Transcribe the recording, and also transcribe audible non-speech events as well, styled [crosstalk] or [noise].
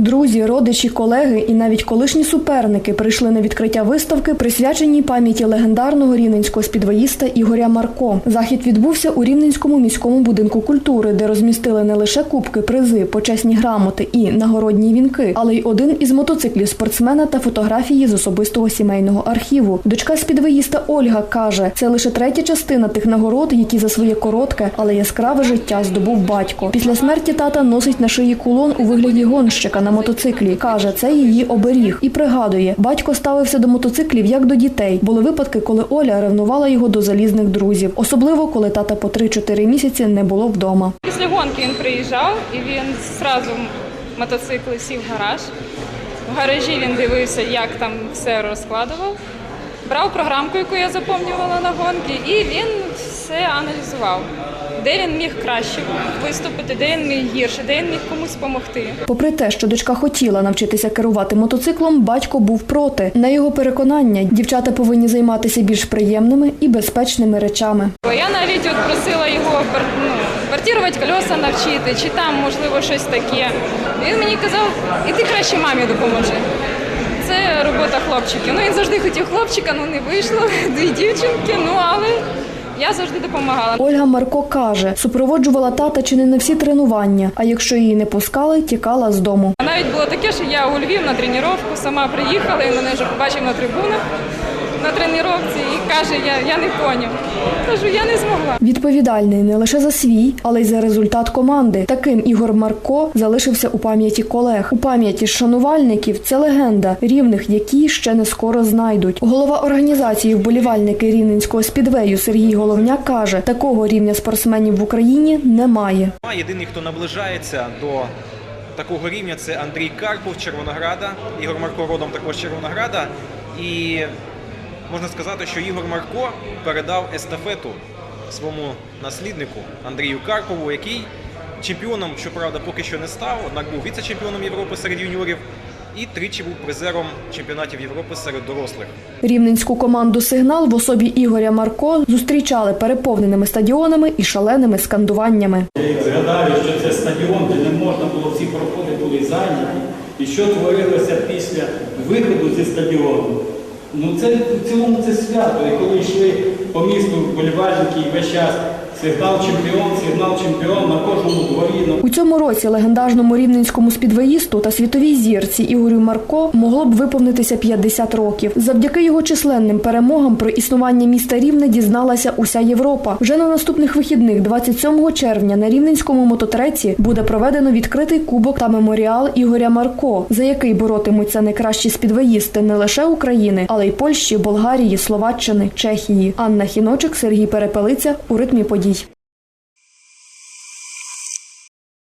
Друзі, родичі, колеги і навіть колишні суперники прийшли на відкриття виставки, присвяченій пам'яті легендарного рівненського спідвоїста Ігоря Марко. Захід відбувся у Рівненському міському будинку культури, де розмістили не лише кубки, призи, почесні грамоти і нагородні вінки, але й один із мотоциклів спортсмена та фотографії з особистого сімейного архіву. Дочка спідвоїста Ольга каже, це лише третя частина тих нагород, які за своє коротке, але яскраве життя здобув батько. Після смерті тата носить на шиї кулон у вигляді гонщика на мотоциклі. Каже, це її оберіг. І пригадує, батько ставився до мотоциклів як до дітей. Були випадки, коли Оля ревнувала його до залізних друзів, особливо коли тата по 3-4 місяці не було вдома. Після гонки він приїжджав і він зразу мотоцикли сів в гараж. В гаражі він дивився, як там все розкладував. Брав програмку, яку я заповнювала на гонки, і він все аналізував. Де він міг краще виступити, де він міг гірше, де він міг комусь допомогти. Попри те, що дочка хотіла навчитися керувати мотоциклом, батько був проти. На його переконання, дівчата повинні займатися більш приємними і безпечними речами. Я навіть от просила його ну, вартувати колеса навчити, чи там можливо щось таке. Він мені казав, іди краще мамі допоможи. Це робота хлопчиків. Ну він завжди хотів хлопчика, ну не вийшло, [laughs] дві дівчинки, ну але я завжди допомагала. Ольга Марко каже, супроводжувала тата чи не на всі тренування, а якщо її не пускали, тікала з дому. Навіть було таке, що я у Львів на тренування сама приїхала, і мене вже побачив на трибунах на тренуванні і каже, я, я не поняв. Кажу, я не змогла. Відповідальний не лише за свій, але й за результат команди. Таким Ігор Марко залишився у пам'яті колег. У пам'яті шанувальників це легенда рівних, які ще не скоро знайдуть. Голова організації вболівальники рівненського спідвею Сергій Головняк каже, такого рівня спортсменів в Україні немає. Єдиний, хто наближається до такого рівня, це Андрій Карпов Червонограда. Ігор Марко родом також Червонограда. І можна сказати, що Ігор Марко передав естафету своєму насліднику Андрію Карпову, який чемпіоном, щоправда, поки що не став, однак був віце-чемпіоном Європи серед юніорів і тричі був призером чемпіонатів Європи серед дорослих. Рівненську команду Сигнал в особі Ігоря Марко зустрічали переповненими стадіонами і шаленими скандуваннями. Я згадаю, що це стадіон, де не можна було, всі проходи були зайняті. І що творилося після виходу зі стадіону? Ну це в цілому це свято. І коли йшли по місту болівальники і весь час сигнал чемпіон, сигнал чемпіон на кожному дворі. У цьому році легендарному рівненському спідвеїсту та світовій зірці Ігорю Марко могло б виповнитися 50 років. Завдяки його численним перемогам про існування міста Рівне дізналася уся Європа. Вже на наступних вихідних, 27 червня, на рівненському мототреці буде проведено відкритий кубок та меморіал Ігоря Марко, за який боротимуться найкращі спідвеїсти не лише України, але й Польщі, Болгарії, Словаччини, Чехії. Анна Хіночик, Сергій Перепелиця у ритмі подій.